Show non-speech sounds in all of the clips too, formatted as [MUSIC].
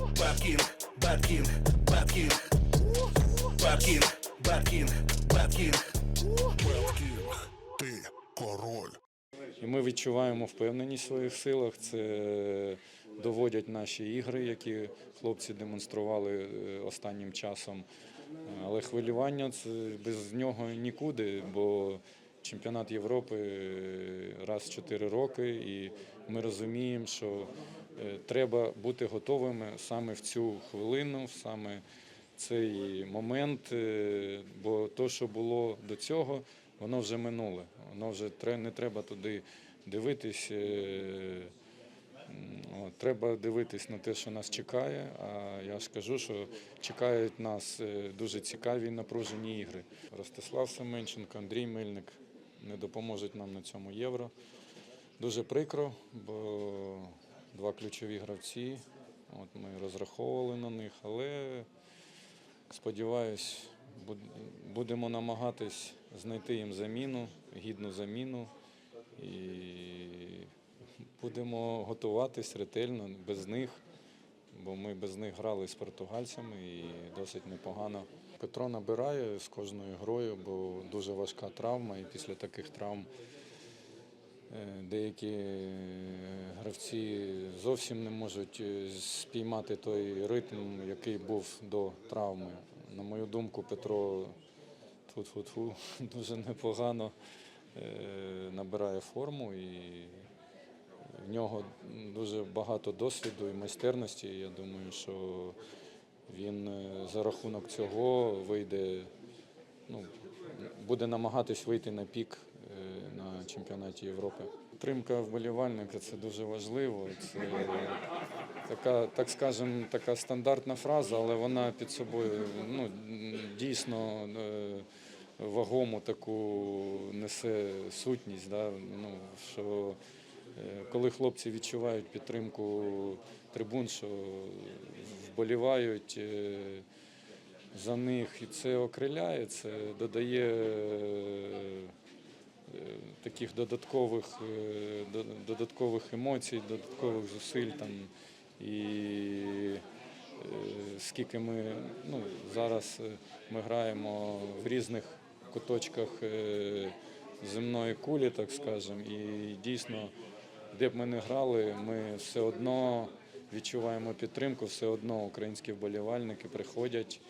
Бабкін, Бабкін, Бабкін, Бабкін, Бабкін, Бабкін, Бабкін, ти король. І ми відчуваємо впевненість в своїх силах. Це доводять наші ігри, які хлопці демонстрували е, останнім часом. Але хвилювання це без нього нікуди, бо чемпіонат Європи е, раз в 4 роки, і ми розуміємо, що е, треба бути готовими саме в цю хвилину, саме цей момент, е, бо то, що було до цього, воно вже минуле. Воно вже не треба туди дивитись. Треба дивитись на те, що нас чекає. А я ж кажу, що чекають нас дуже цікаві і напружені ігри. Ростислав Семенченко, Андрій Мельник не допоможуть нам на цьому євро. Дуже прикро, бо два ключові гравці. От ми розраховували на них, але сподіваюсь, будемо намагатись знайти їм заміну, гідну заміну. І будемо готуватись ретельно без них, бо ми без них грали з португальцями і досить непогано. Петро набирає з кожною грою, бо дуже важка травма, і після таких травм Е, Деякі е, гравці зовсім не можуть е, спіймати той ритм, який був до травми. На мою думку, Петро тфу-тфу-тфу, [LAUGHS] дуже непогано набирає форму і в нього дуже багато досвіду і майстерності. Я думаю, що він е, за рахунок цього вийде, ну, буде намагатись вийти на пік е, на чемпіонаті Європи. Підтримка вболівальника це дуже важливо. Це така, так скажем, така стандартна фраза, але вона під собою ну, дійсно е, вагому таку несе сутність. Да? Ну, що коли хлопці відчувають підтримку трибун, що вболівають е, за них, і це окриляє, це додає е, таких додаткових, е, додаткових емоцій, додаткових зусиль там. І е, скільки ми ну, зараз е, ми граємо в різних куточках е, земної кулі, так скажемо, і дійсно, де б ми не грали, ми все одно відчуваємо підтримку, все одно українські вболівальники приходять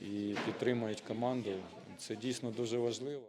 і підтримують команду. Це дійсно дуже важливо.